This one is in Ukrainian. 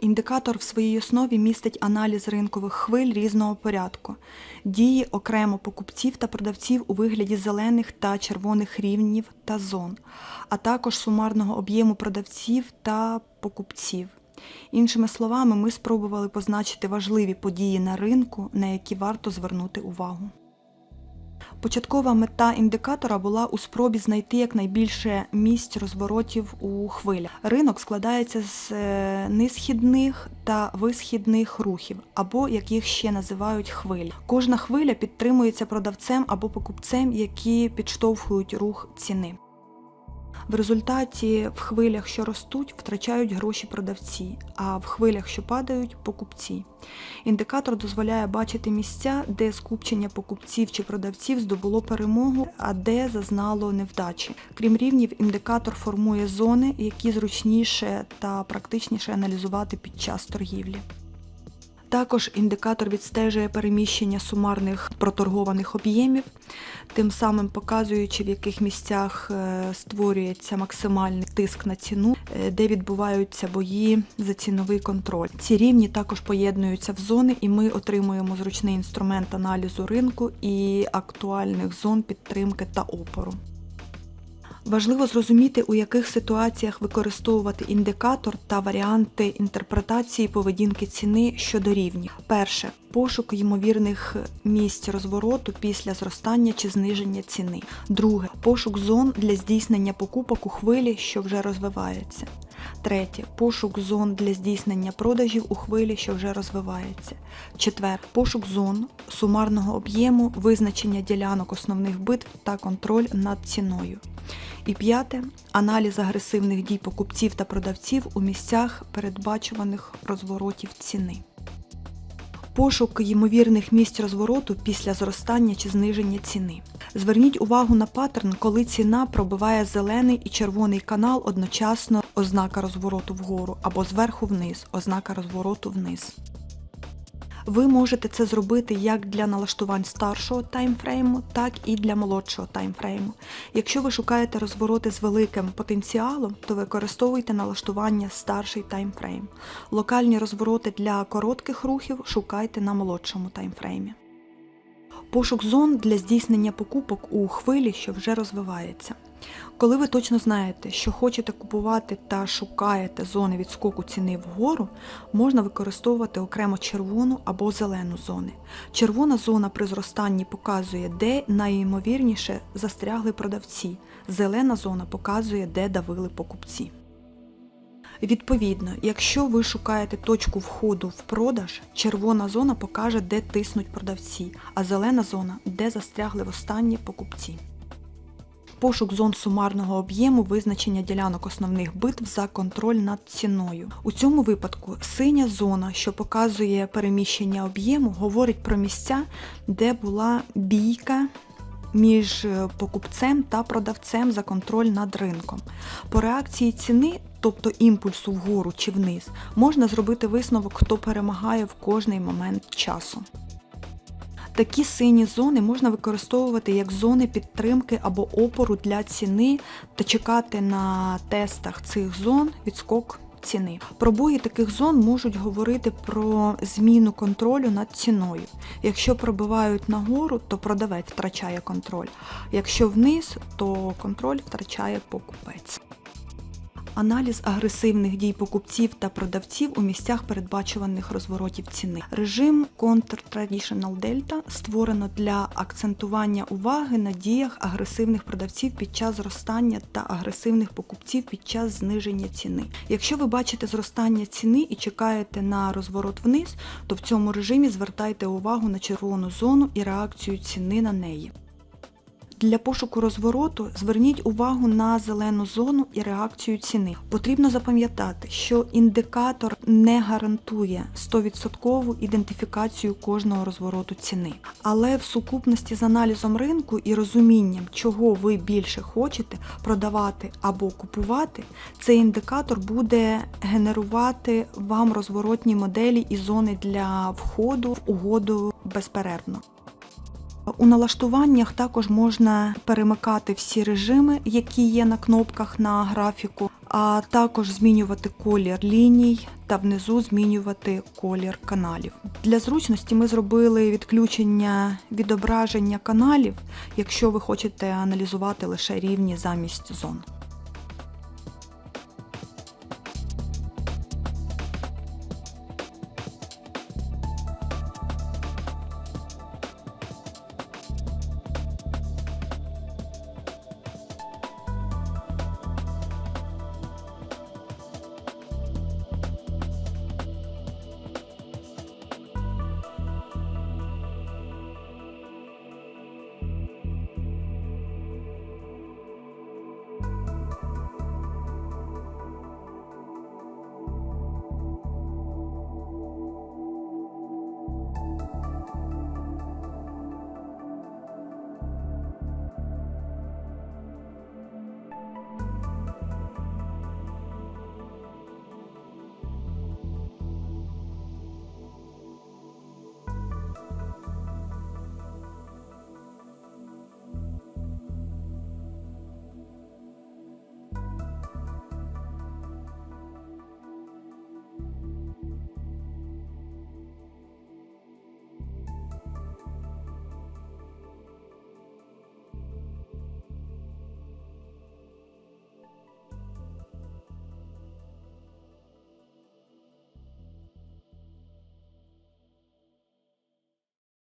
Індикатор в своїй основі містить аналіз ринкових хвиль різного порядку, дії окремо покупців та продавців у вигляді зелених та червоних рівнів та зон, а також сумарного об'єму продавців та покупців. Іншими словами, ми спробували позначити важливі події на ринку, на які варто звернути увагу. Початкова мета індикатора була у спробі знайти якнайбільше місць розворотів у хвилях. Ринок складається з низхідних нисхідних та висхідних рухів, або як їх ще називають хвилі. Кожна хвиля підтримується продавцем або покупцем, які підштовхують рух ціни. В результаті в хвилях, що ростуть, втрачають гроші продавці, а в хвилях, що падають покупці. Індикатор дозволяє бачити місця, де скупчення покупців чи продавців здобуло перемогу, а де зазнало невдачі. Крім рівнів, індикатор формує зони, які зручніше та практичніше аналізувати під час торгівлі. Також індикатор відстежує переміщення сумарних проторгованих об'ємів, тим самим показуючи, в яких місцях е, створюється максимальний тиск на ціну, е, де відбуваються бої за ціновий контроль. Ці рівні також поєднуються в зони, і ми отримуємо зручний інструмент аналізу ринку і актуальних зон підтримки та опору. Важливо зрозуміти, у яких ситуаціях використовувати індикатор та варіанти інтерпретації поведінки ціни щодо рівнів. Перше пошук ймовірних місць розвороту після зростання чи зниження ціни. Друге пошук зон для здійснення покупок у хвилі, що вже розвивається. Третє пошук зон для здійснення продажів у хвилі, що вже розвивається. Четверте пошук зон сумарного об'єму, визначення ділянок основних битв та контроль над ціною. І п'яте аналіз агресивних дій покупців та продавців у місцях передбачуваних розворотів ціни. Пошук ймовірних місць розвороту після зростання чи зниження ціни. Зверніть увагу на паттерн, коли ціна пробиває зелений і червоний канал одночасно ознака розвороту вгору або зверху вниз ознака розвороту вниз. Ви можете це зробити як для налаштувань старшого таймфрейму, так і для молодшого таймфрейму. Якщо ви шукаєте розвороти з великим потенціалом, то використовуйте налаштування старший таймфрейм. Локальні розвороти для коротких рухів шукайте на молодшому таймфреймі. Пошук зон для здійснення покупок у хвилі, що вже розвивається. Коли ви точно знаєте, що хочете купувати та шукаєте зони відскоку ціни вгору, можна використовувати окремо червону або зелену зони. Червона зона при зростанні показує, де найімовірніше застрягли продавці. Зелена зона показує, де давили покупці. Відповідно, якщо ви шукаєте точку входу в продаж, червона зона покаже, де тиснуть продавці, а зелена зона де застрягли востаннє покупці. Пошук зон сумарного об'єму, визначення ділянок основних битв за контроль над ціною. У цьому випадку синя зона, що показує переміщення об'єму, говорить про місця, де була бійка між е, покупцем та продавцем за контроль над ринком. По реакції ціни, тобто імпульсу вгору чи вниз, можна зробити висновок, хто перемагає в кожний момент часу. Такі сині зони можна використовувати як зони підтримки або опору для ціни та чекати на тестах цих зон відскок ціни. Пробої таких зон можуть говорити про зміну контролю над ціною. Якщо пробивають нагору, то продавець втрачає контроль. Якщо вниз, то контроль втрачає покупець. Аналіз агресивних дій покупців та продавців у місцях передбачуваних розворотів ціни. Режим Counter-Traditional Delta створено для акцентування уваги на діях агресивних продавців під час зростання та агресивних покупців під час зниження ціни. Якщо ви бачите зростання ціни і чекаєте на розворот вниз, то в цьому режимі звертайте увагу на червону зону і реакцію ціни на неї. Для пошуку розвороту зверніть увагу на зелену зону і реакцію ціни. Потрібно запам'ятати, що індикатор не гарантує 100% ідентифікацію кожного розвороту ціни. Але в сукупності з аналізом ринку і розумінням, чого ви більше хочете продавати або купувати, цей індикатор буде генерувати вам розворотні моделі і зони для входу в угоду безперервно. У налаштуваннях також можна перемикати всі режими, які є на кнопках на графіку, а також змінювати колір ліній та внизу змінювати колір каналів. Для зручності ми зробили відключення відображення каналів, якщо ви хочете аналізувати лише рівні замість зон.